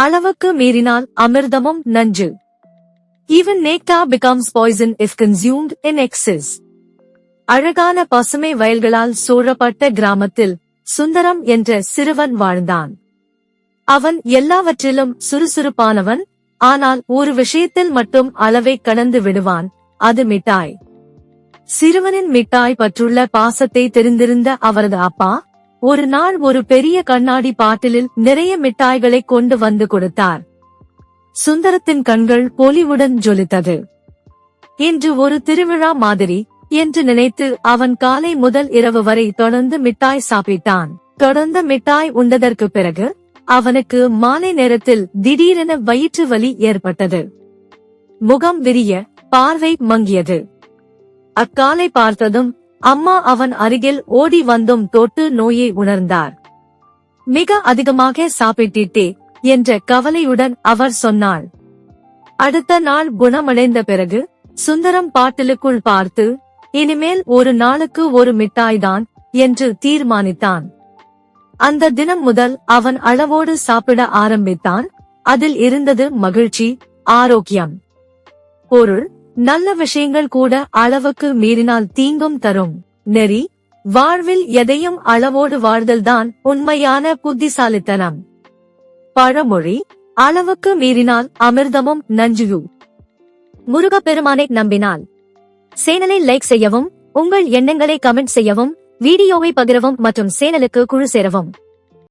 அளவுக்கு மீறினால் அமிர்தமும் நஞ்சு. Even nectar becomes poison if consumed in excess அழகான பசுமை வயல்களால் சூழப்பட்ட கிராமத்தில் சுந்தரம் என்ற சிறுவன் வாழ்ந்தான். அவன் எல்லாவற்றிலும் சுறுசுறுப்பானவன் ஆனால் ஒரு விஷயத்தில் மட்டும் அளவை கடந்து விடுவான் அது மிட்டாய். சிறுவனின் மிட்டாய் பற்றுள்ள பாசத்தை தெரிந்திருந்த அவரது அப்பா ஒரு நாள் ஒரு பெரிய கண்ணாடி பாட்டிலில் நிறைய மிட்டாய்களை கொண்டு வந்து கொடுத்தார். சுந்தரத்தின் கண்கள் பொலிவுடன் ஜொலித்தது. இன்று ஒரு திருவிழா மாதிரி என்று நினைத்து அவன் காலை முதல் இரவு வரை தொடர்ந்து மிட்டாய் சாப்பிட்டான். தொடர்ந்து மிட்டாய் உண்டதற்கு பிறகு அவனுக்கு மாலை நேரத்தில் திடீரென வயிற்று வலி ஏற்பட்டது. முகம் விரிய பார்வை மங்கியது. அக்காலை பார்த்ததும் அம்மா அவன் அருகில் ஓடி வந்தும் தொட்டு நோயை உணர்ந்தார். மிக அதிகமாக சாப்பிட்டிட்டே என்ற கவலையுடன் அவர் சொன்னாள். அடுத்த நாள் குணமடைந்த பிறகு சுந்தரம் பாட்டிலுக்குள் பார்த்து இனிமேல் ஒரு நாளுக்கு ஒரு மிட்டாய்தான் என்று தீர்மானித்தான். அந்த தினம் முதல் அவன் அளவோடு சாப்பிட ஆரம்பித்தான். அதில் இருந்தது மகிழ்ச்சி ஆரோக்கியம். பொருள் நல்ல விஷயங்கள் கூட அளவுக்கு மீறினால் தீங்கும் தரும். நெறி வாழ்வில் எதையும் அளவோடு வாழ்தல்தான் உண்மையான புத்திசாலித்தனம். பழமொழி அளவுக்கு மீறினால் அமிர்தமும் நஞ்சுகு முருகப்பெருமானை நம்பினால். சேனலை லைக் செய்யவும் உங்கள் எண்ணங்களை கமெண்ட் செய்யவும் வீடியோவை பகிரவும் மற்றும் சேனலுக்கு குழு சேரவும்.